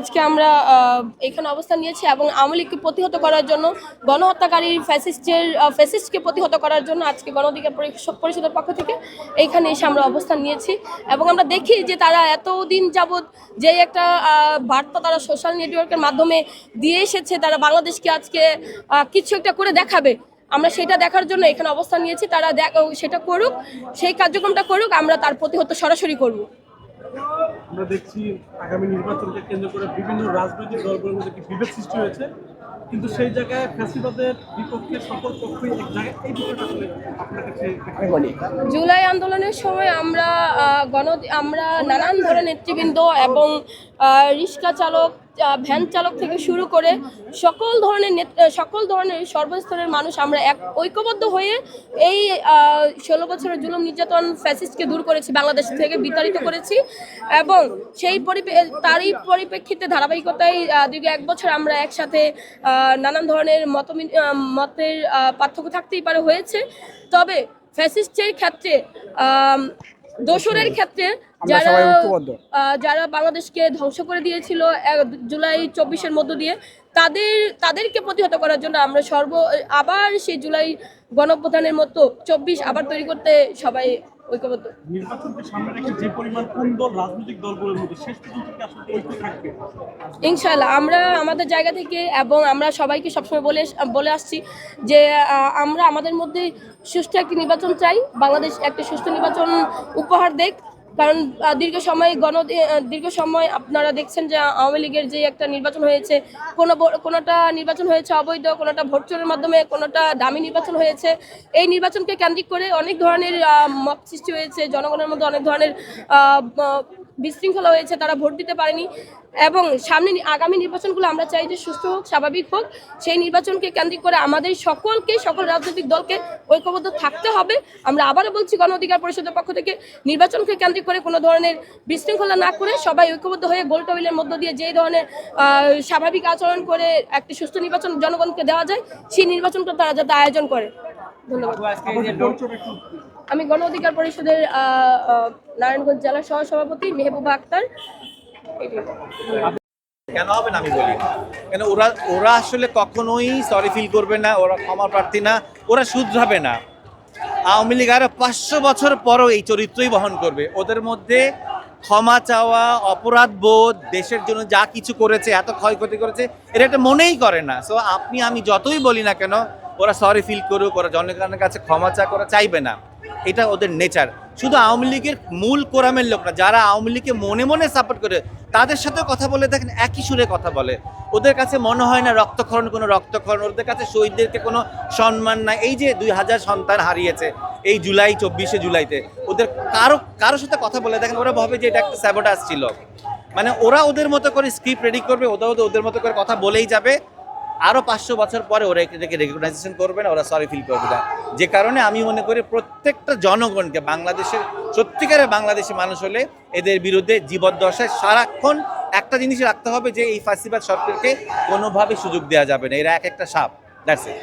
আজকে আমরা এখানে অবস্থান নিয়েছি এবং আওয়ামী লীগকে প্রতিহত করার জন্য, গণহত্যাকারী ফ্যাসিস্টের ফ্যাসিস্টকে প্রতিহত করার জন্য আজকে গণ অধিকার পরিষদ, পরিষদের পক্ষ থেকে এইখানে এসে আমরা অবস্থান নিয়েছি। এবং আমরা দেখি যে তারা এতদিন যাবৎ যে একটা বার্তা তারা সোশ্যাল নেটওয়ার্কের মাধ্যমে দিয়ে এসেছে, তারা বাংলাদেশকে আজকে কিছু একটা করে দেখাবে। আমরা সেটা দেখার জন্য এখানে অবস্থান নিয়েছি। তারা দেখ, সেটা করুক, সেই কার্যক্রমটা করুক, আমরা তার প্রতিহত সরাসরি করব। আমরা দেখছি আগামী নির্বাচনকে কেন্দ্র করে বিভিন্ন রাজনৈতিক দলগুলোর মধ্যে একটি বিভেদ সৃষ্টি হয়েছে। কিন্তু সেই জায়গায় ফ্যাসিবাদের বিপক্ষে সকল পক্ষই এক জায়গায়, এই বিষয়টা আসলে আপনার কাছে জুলাই আন্দোলনের সময় আমরা গণ আমরা নানান ধরনের নেতৃবৃন্দ এবং রিক্সা চালক ভ্যান চালক থেকে শুরু করে সকল ধরনের সকল ধরনের সর্বস্তরের মানুষ আমরা এক ঐক্যবদ্ধ হয়ে এই ষোলো বছরের জুলুম নির্যাতন ফ্যাসিস্টকে দূর করেছি, বাংলাদেশ থেকে বিতাড়িত করেছি এবং সেই পরিপে- তারই পরিপ্রেক্ষিতে ধারাবাহিকতায় দীর্ঘ এক বছর আমরা একসাথে নানান ধরনের মত মতের পার্থক্য থাকতেই পারে হয়েছে। তবে ফ্যাসিস্টের ক্ষেত্রে দোসরের ক্ষেত্রে যারা আহ, যারা বাংলাদেশকে ধ্বংস করে দিয়েছিল জুলাই চব্বিশের মধ্য দিয়ে তাদের তাদেরকে প্রতিহত করার জন্য আমরা সর্ব আবার সেই জুলাই গণপ্রধানের মতো চব্বিশ আবার তৈরি করতে সবাই ঐক্যবদ্ধ। নির্বাচনকে সামনে রেখে যে পরিমাণ কোন রাজনৈতিক দলগুলোর মধ্যে শেষ পর্যন্ত কি আসলে ঐক্য থাকবে? ইনশাল্লাহ আমরা আমাদের জায়গা থেকে এবং আমরা সবাইকে সবসময় বলে বলে আসছি যে আমরা আমাদের মধ্যে সুষ্ঠু একটি নির্বাচন চাই বাংলাদেশ একটি সুষ্ঠু নির্বাচন উপহার দেখ কারণ দীর্ঘ সময় গণ দীর্ঘ সময় আপনারা দেখছেন যে আওয়ামী লীগের যে একটা নির্বাচন হয়েছে, কোনো কোনোটা নির্বাচন হয়েছে অবৈধ, কোনোটা ভোট চোরের মাধ্যমে, কোনোটা দামি নির্বাচন হয়েছে। এই নির্বাচনকে কেন্দ্রিক করে অনেক ধরনের মত সৃষ্টি হয়েছে, জনগণের মধ্যে অনেক ধরনের বিশৃঙ্খলা হয়েছে, তারা ভোট দিতে পারেনি। এবং সামনে আগামী নির্বাচনগুলো আমরা চাই যে সুস্থ হোক, স্বাভাবিক হোক। সেই নির্বাচনকে কেন্দ্রিক করে আমাদের সকলকে, সকল রাজনৈতিক দলকে ঐক্যবদ্ধ থাকতে হবে। আমরা আবারও বলছি, গণ অধিকার পরিষদের পক্ষ থেকে নির্বাচনকে কেন্দ্রিক করে কোনো ধরনের বিশৃঙ্খলা না করে সবাই ঐক্যবদ্ধ হয়ে গোল টেবিলের মধ্য দিয়ে যেই ধরনের স্বাভাবিক আচরণ করে একটি সুস্থ নির্বাচন জনগণকে দেওয়া যায়, সেই নির্বাচনটা তারা যাতে আয়োজন করে। ধন্যবাদ। আমি গণ অধিকার পরিষদের নারায়ণগঞ্জ জেলা সহ সভাপতি মেহবুবা আক্তার। কেন হবে না আমি বলি? কেন ওরা ওরা আসলে কখনোই সরি ফিল করবে না, ওরা ক্ষমা প্রার্থী না, ওরা শুধরাবে না। আওয়ামী লীগ আরও পাঁচশো বছর পরও এই চরিত্রই বহন করবে। ওদের মধ্যে ক্ষমা চাওয়া, অপরাধ বোধ, দেশের জন্য যা কিছু করেছে, এত ক্ষয়ক্ষতি করেছে এটা একটা মনেই করে না। সো আপনি, আমি যতই বলি না কেন, ওরা সরি ফিল করুক, ওরা জনগণের কাছে ক্ষমা চা করা চাইবে না। এটা ওদের নেচার শুধু আওয়ামী লীগের মূল কোরামের লোক না যারা আওয়ামী লীগকে মনে মনে সাপোর্ট করে, তাদের সাথে কথা বলে দেখেন, একই সুরে কথা বলে। ওদের কাছে মনে হয় না রক্তক্ষরণ কোনো রক্তক্ষরণ, ওদের কাছে শহীদদেরকে কোনো সম্মান নাই। এই যে দুই হাজার সন্তান হারিয়েছে, এই জুলাই, চব্বিশে জুলাইতে, ওদের কারও, কারোর সাথে কথা বলে দেখেন, ওরা ভাবে যে এটা একটা স্যাবোটাস ছিল। মানে ওরা ওদের মতো করে স্ক্রিপ্ট রেডি করবে ওদের- ওদের মতো করে কথা বলেই যাবে। আরও পাঁচশো বছর পরে ওরা এটাকে রেকগনাইজেশন করবে না, ওরা সরি ফিল করবে না। যে কারণে আমি মনে করি প্রত্যেকটা জনগণকে, বাংলাদেশের, সত্যিকারের বাংলাদেশি মানুষ হলে এদের বিরুদ্ধে জীবদ্দশায় সারাক্ষণ একটা জিনিস রাখতে হবে যে এই ফাঁসিবাদ সরকারকে কোনোভাবে সুযোগ দেওয়া যাবে না। এরা এক একটা সাপ দ্যাটস ইট